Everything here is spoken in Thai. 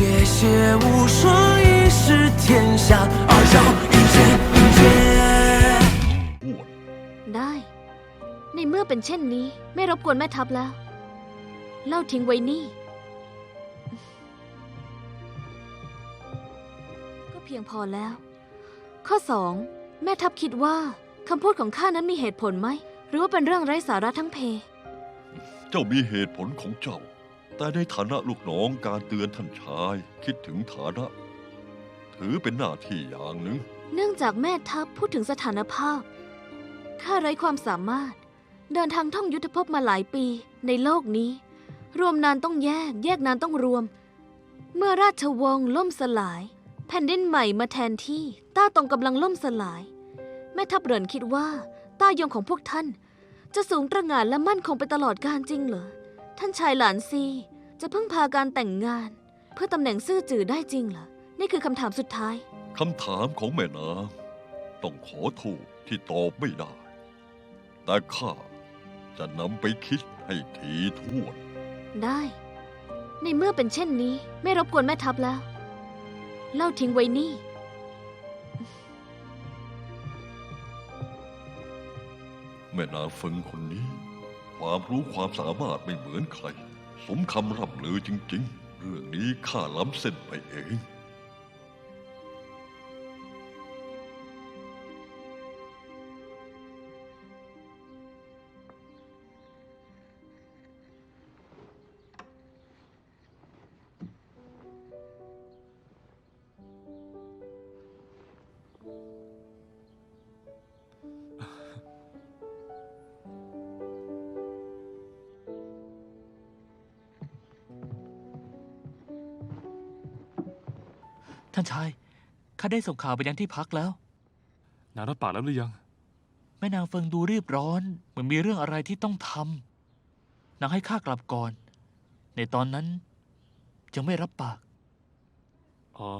谢谢无双一试天下，二小一剑一剑。 อ้วน ได้ ในเมื่อเป็นเช่นนี้ ไม่รบกวนแม่ทัพแล้ว เล่าทิ้งไว้นี่ ก็เพียงพอแล้ว ข้อสองแม่ทัพคิดว่าคำพูดของข้านั้นมีเหตุผลไหม หรือว่าเป็นเรื่องไร้สาระทั้งเพ เจ้ามีเหตุผลของเจ้า แต่ในฐานะลูกน้องการเตือนท่านชาย คิดถึงฐานะ ถือเป็นหน้าที่อย่างหนึ่ง เนื่องจากแม่ทัพพูดถึงสถานภาพ ข้าไร้ความสามารถ เดินทางท่องยุทธภพมาหลายปีในโลกนี้ รวมนานต้องแยก แยกนานต้องรวม เมื่อราชวงศ์ล่มสลาย แผ่นดินใหม่มาแทนที่ ต้าตรงกำลังล่มสลาย แม่ทัพเรินคิดว่า ต้ายงของพวกท่าน จะสูงตระหง่านและมั่นคงไปตลอดกาลจริงเหรอ ท่านชายหลานซีจะพึ่งพาการแต่งงาน เพื่อตำแหน่งซื่อจือได้จริงเหรอ นี่คือคำถามสุดท้าย คำถามของแม่นางต้องขอโทษที่ตอบไม่ได้ แต่ข้าจะนำไปคิดให้ทีท่วน ได้ ในเมื่อเป็นเช่นนี้ ไม่รบกวนแม่ทัพแล้ว เล่าทิ้งไว้นี่ แม่นางเฟิงคนนี้ ความรู้ความสามารถไม่เหมือนใคร สมคำร่ำลือจริง ๆ เรื่องนี้ข้าล้ำเส้นไปเอง ท่านชาย ข้าได้ส่งข่าวไปยังที่พักแล้ว นางรับปากแล้วหรือยัง แม่นางเฟิงดูรีบร้อน เหมือนมีเรื่องอะไรที่ต้องทำนางให้ข้ากลับก่อน ในตอนนั้นจึงไม่รับปาก อ๋อ